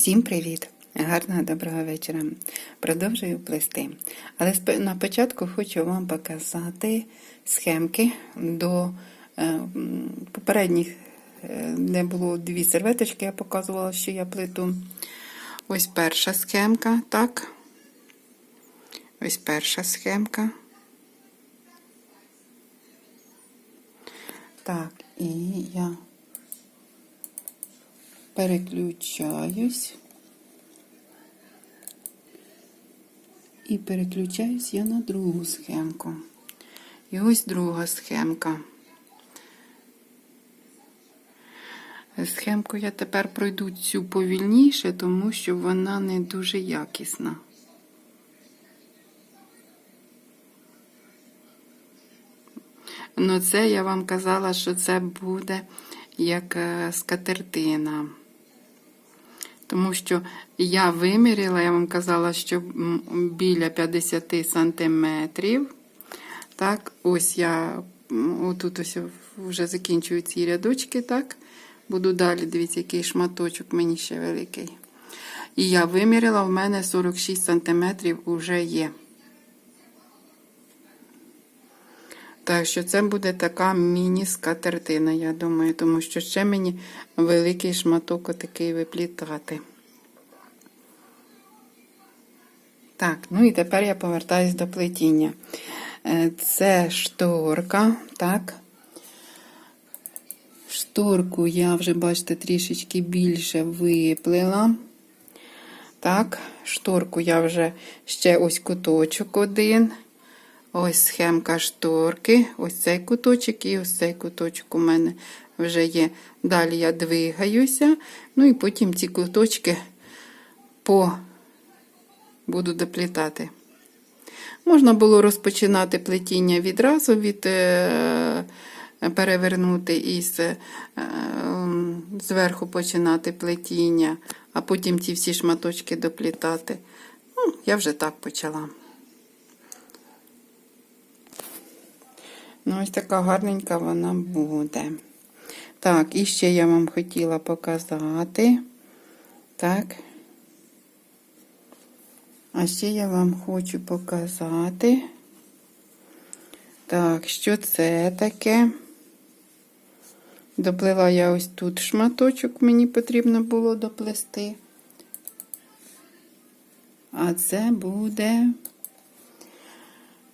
Всім привіт! Гарного доброго вечора. Продовжую плести. Але на початку хочу вам показати схемки до е, попередніх, е, де було дві серветочки, я показувала, що я плету. Ось перша схемка, так. Ось перша схемка. Так, і я переключаюсь. І переключаюсь я на другу схемку. І ось друга схемка. Схемку я тепер пройду цю повільніше, тому що вона не дуже якісна. Ну, це я вам казала, що це буде як е, скатертина. Тому що я виміряла, я вам казала, що біля 50 сантиметрів. Так, ось я отут ось вже закінчую ці рядочки, так. Буду далі, дивіться, який шматочок мені ще великий. І я виміряла, в мене 46 сантиметрів вже є. Так що це буде така міні-скатертина, я думаю, тому що ще мені великий шматок отакий виплітати. Так, ну і тепер я повертаюсь до плетіння. Е, Це шторка, так. Шторку я вже, бачите, трішечки більше виплила. Так, шторку я вже ще ось куточок один. Ось схемка шторки, ось цей куточок і ось цей куточок у мене вже є. Далі я двигаюся, ну і потім ці куточки по буду доплітати. Можна було розпочинати плетіння відразу від е, перевернути і з, е, зверху починати плетіння, а потім ці всі шматочки доплітати. Ну, я вже так почала. Ну, ось така гарненька вона буде. Так, і ще я вам хотіла показати. Так. А ще я вам хочу показати. Так, що це таке? Доплила я ось тут шматочок, мені потрібно було доплести. А це буде.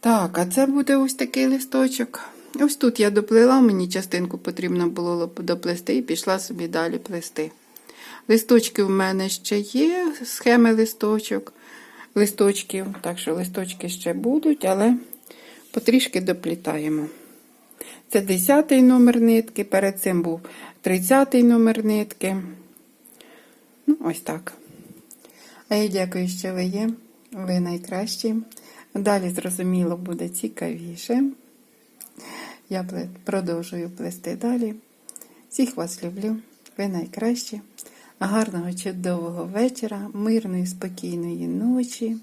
Так, а це буде ось такий листочок. Ось тут я доплила, мені частинку потрібно було доплести і пішла собі далі плести. Листочки в мене ще є, схеми листочок, листочків, так що листочки ще будуть, але потрішки доплітаємо. Це 10 номер нитки, перед цим був 30 номер нитки. Ну, ось так. А я дякую, що ви є. Ви найкращі. Далі, зрозуміло, буде цікавіше. Я продовжую плести далі. Всіх вас люблю. Ви найкращі. Гарного, чудового вечора, мирної, спокійної ночі.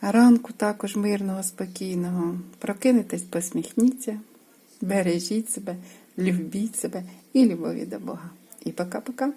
Ранку також мирного, спокійного. Прокинетесь, посміхніться, бережіть себе, любіть себе і любові до Бога. І пока-пока.